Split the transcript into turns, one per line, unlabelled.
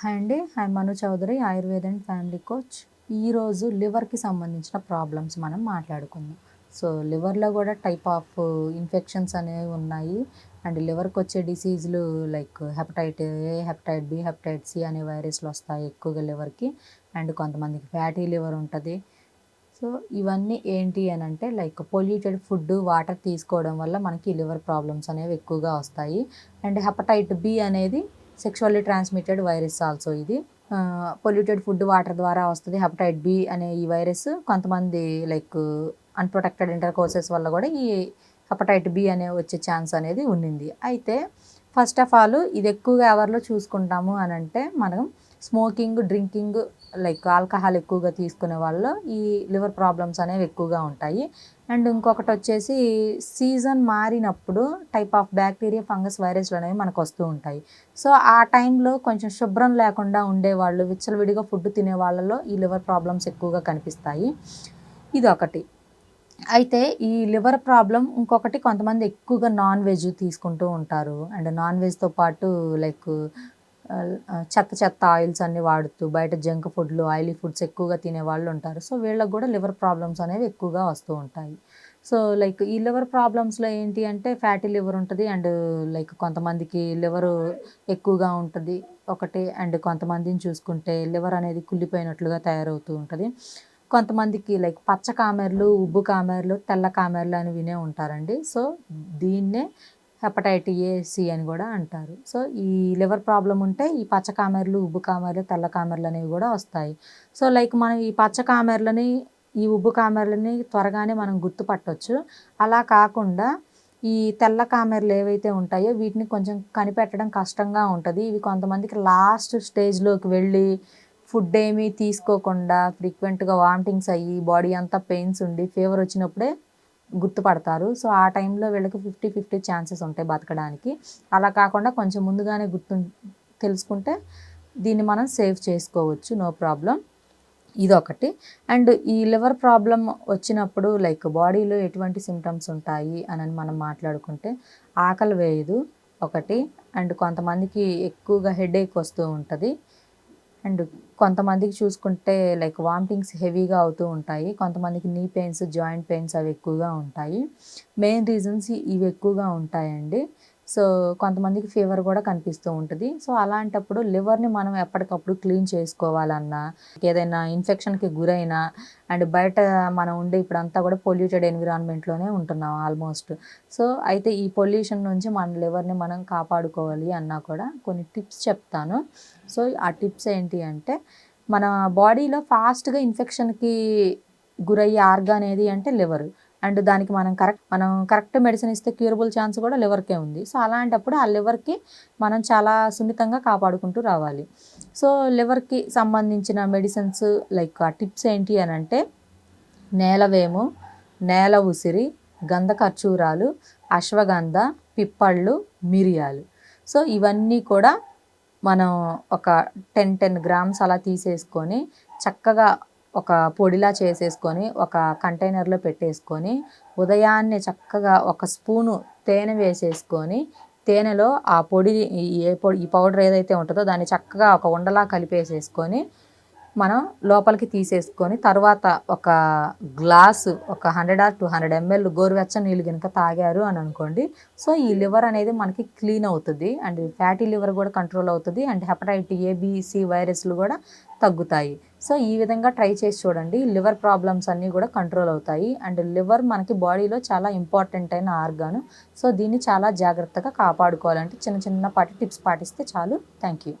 Hi అండి. Hi Manu Chaudhary Ayurveda and family coach. ఈరోజు లివర్కి సంబంధించిన ప్రాబ్లమ్స్ మనం మాట్లాడుకుందాం. సో లివర్లో కూడా టైప్ ఆఫ్ ఇన్ఫెక్షన్స్ అనేవి ఉన్నాయి. అండ్ లివర్కి వచ్చే డిసీజులు like hepatitis A hepatitis B hepatitis C అనే వైరస్లు వస్తాయి ఎక్కువగా లివర్కి అండ్ కొంతమందికి ఫ్యాటీ లివర్ ఉంటుంది. సో ఇవన్నీ ఏంటి అని అంటే లైక్ పొల్యూటెడ్ ఫుడ్ వాటర్ తీసుకోవడం వల్ల మనకి లివర్ ప్రాబ్లమ్స్ అనేవి ఎక్కువగా వస్తాయి. అండ్ హెపటైట్ బి అనేది సెక్షువల్లీ ట్రాన్స్మిటెడ్ వైరస్ ఆల్సో ఇది. పొల్యూటెడ్ ఫుడ్ వాటర్ ద్వారా వస్తుంది హెపటైట్ బి అనే ఈ వైరస్ కొంతమంది లైక్ అన్ప్రొటెక్టెడ్ ఇంటర్ కోర్సెస్ వల్ల కూడా ఈ హెపటైట్ బి అనే వచ్చే ఛాన్స్ అనేది ఉండింది అయితే ఫస్ట్ ఆఫ్ ఆల్ ఇది ఎక్కువగా ఎవరిలో చూసుకుంటాము అని అంటే మనం స్మోకింగ్ డ్రింకింగ్ లైక్ ఆల్కహాల్ ఎక్కువగా తీసుకునే వాళ్ళు ఈ లివర్ ప్రాబ్లమ్స్ అనేవి ఎక్కువగా ఉంటాయి. అండ్ ఇంకొకటి వచ్చేసి సీజన్ మారినప్పుడు టైప్ ఆఫ్ బ్యాక్టీరియా ఫంగస్ వైరస్లు అనేవి మనకు వస్తూ ఉంటాయి. సో ఆ టైంలో కొంచెం శుభ్రం లేకుండా ఉండేవాళ్ళు విచ్చలవిడిగా ఫుడ్ తినే వాళ్ళలో ఈ లివర్ ప్రాబ్లమ్స్ ఎక్కువగా కనిపిస్తాయి. ఇది ఒకటి అయితే ఈ లివర్ ప్రాబ్లం ఇంకొకటి కొంతమంది ఎక్కువగా నాన్ వెజ్ తీసుకుంటూ ఉంటారు. అండ్ నాన్ వెజ్తో పాటు లైక్ చెత్త చెత్త ఆయిల్స్ అన్ని వాడుతూ బయట జంక్ ఫుడ్లు ఆయిలీ ఫుడ్స్ ఎక్కువగా తినే వాళ్ళు ఉంటారు. సో వీళ్ళకి కూడా లివర్ ప్రాబ్లమ్స్ అనేవి ఎక్కువగా వస్తూ ఉంటాయి. సో లైక్ ఈ లివర్ ప్రాబ్లమ్స్లో ఏంటి అంటే ఫ్యాటీ లివర్ ఉంటుంది అండ్ లైక్ కొంతమందికి లివర్ ఎక్కువగా ఉంటుంది ఒకటి అండ్ కొంతమందిని చూసుకుంటే లివర్ అనేది కుళ్ళిపోయినట్లుగా తయారవుతూ ఉంటుంది. కొంతమందికి లైక్ పచ్చ కామెర్లు ఉబ్బు కామెర్లు తెల్ల కామెర్లు అని వినే ఉంటారండి. సో దీన్నే హెపటైట్ ఏసి అని కూడా అంటారు. సో ఈ లివర్ ప్రాబ్లం ఉంటే ఈ పచ్చ కామెర్లు ఉబ్బు కామెర్లు తెల్ల కామెర్లు అనేవి కూడా వస్తాయి. సో లైక్ మనం ఈ పచ్చ కామెర్లని ఈ ఉబ్బు కామెర్లని త్వరగానే మనం గుర్తుపట్టవచ్చు అలా కాకుండా ఈ తెల్ల కామెర్లు ఏవైతే ఉంటాయో వీటిని కొంచెం కనిపెట్టడం కష్టంగా ఉంటుంది. ఇవి కొంతమందికి లాస్ట్ స్టేజ్లోకి వెళ్ళి ఫుడ్ ఏమీ తీసుకోకుండా ఫ్రీక్వెంట్గా వామిటింగ్స్ అయ్యి బాడీ అంతా పెయిన్స్ ఉండి ఫీవర్ వచ్చినప్పుడే గుర్తుపడతారు. సో ఆ టైంలో వీళ్ళకి ఫిఫ్టీ ఫిఫ్టీ ఛాన్సెస్ ఉంటాయి బతకడానికి. అలా కాకుండా కొంచెం ముందుగానే గుర్తు తెలుసుకుంటే దీన్ని మనం సేవ్ చేసుకోవచ్చు. No problem. ఇదొకటి. అండ్ ఈ లివర్ ప్రాబ్లం వచ్చినప్పుడు లైక్ బాడీలో ఎటువంటి సిమ్టమ్స్ ఉంటాయి అని మనం మాట్లాడుకుంటే ఆకలి వేయదు. ఒకటి. అండ్ కొంతమందికి ఎక్కువగా హెడేక్ వస్తూ ఉంటుంది. అండ్ కొంతమందికి చూసుకుంటే లైక్ వామిటింగ్స్ హెవీగా అవుతూ ఉంటాయి. కొంతమందికి నీ పెయిన్స్ జాయింట్ పెయిన్స్ అవి ఎక్కువగా ఉంటాయి. మెయిన్ రీజన్స్ ఇవి ఎక్కువగా ఉంటాయండి. సో కొంతమందికి ఫీవర్ కూడా కనిపిస్తూ ఉంటుంది. సో అలాంటప్పుడు లివర్ని మనం ఎప్పటికప్పుడు క్లీన్ చేసుకోవాలన్నా ఏదైనా ఇన్ఫెక్షన్కి గురైనా అండ్ బయట మనం ఉండే ఇప్పుడంతా కూడా పొల్యూటెడ్ ఎన్విరాన్మెంట్లోనే ఉంటున్నాం ఆల్మోస్ట్. సో అయితే ఈ పొల్యూషన్ నుంచి మన లివర్ని మనం కాపాడుకోవాలి అన్నా కూడా కొన్ని టిప్స్ చెప్తాను. సో ఆ టిప్స్ ఏంటి అంటే మన బాడీలో ఫాస్ట్గా ఇన్ఫెక్షన్కి గురయ్యే ఆర్గా అనేది అంటే లివర్. అండ్ దానికి మనం కరెక్ట్ మనం కరెక్ట్ మెడిసిన్ ఇస్తే క్యూరబుల్ ఛాన్స్ కూడా లివర్కే ఉంది. సో అలాంటప్పుడు ఆ లివర్కి మనం చాలా సున్నితంగా కాపాడుకుంటూ రావాలి. సో లివర్కి సంబంధించిన మెడిసిన్స్ లైక్ ఆ టిప్స్ ఏంటి అని అంటే నేలవేము నేల ఉసిరి గంధ ఖర్చూరాలు అశ్వగంధ పిప్పళ్ళు మిరియాలు. సో ఇవన్నీ కూడా మనం ఒక టెన్ టెన్ గ్రామ్స్ అలా తీసేసుకొని చక్కగా ఒక పొడిలా చేసేసుకొని ఒక కంటైనర్లో పెట్టేసుకొని ఉదయాన్నే చక్కగా ఒక స్పూను తేనె వేసేసుకొని తేనెలో ఆ పొడి ఏ పొడి ఈ పౌడర్ ఏదైతే ఉంటుందో దాన్ని చక్కగా ఒక ఉండలా కలిపేసేసుకొని మనం లోపలికి తీసేసుకొని తర్వాత ఒక గ్లాసు ఒక hundred or two hundred ml గోరువెచ్చని నీళ్ళు కనుక తాగారు అని అనుకోండి. సో ఈ లివర్ అనేది మనకి క్లీన్ అవుతుంది అండ్ ఫ్యాటీ లివర్ కూడా కంట్రోల్ అవుతుంది అండ్ హెపటైట్ ఏబిసి వైరస్లు కూడా తగ్గుతాయి. సో ఈ విధంగా ట్రై చేసి చూడండి. లివర్ ప్రాబ్లమ్స్ అన్నీ కూడా కంట్రోల్ అవుతాయి అండ్ లివర్ మనకి బాడీలో చాలా ఇంపార్టెంట్ అయిన ఆర్గాను. సో దీన్ని చాలా జాగ్రత్తగా కాపాడుకోవాలంటే చిన్న చిన్నపాటి టిప్స్ పాటిస్తే చాలు. Thank you.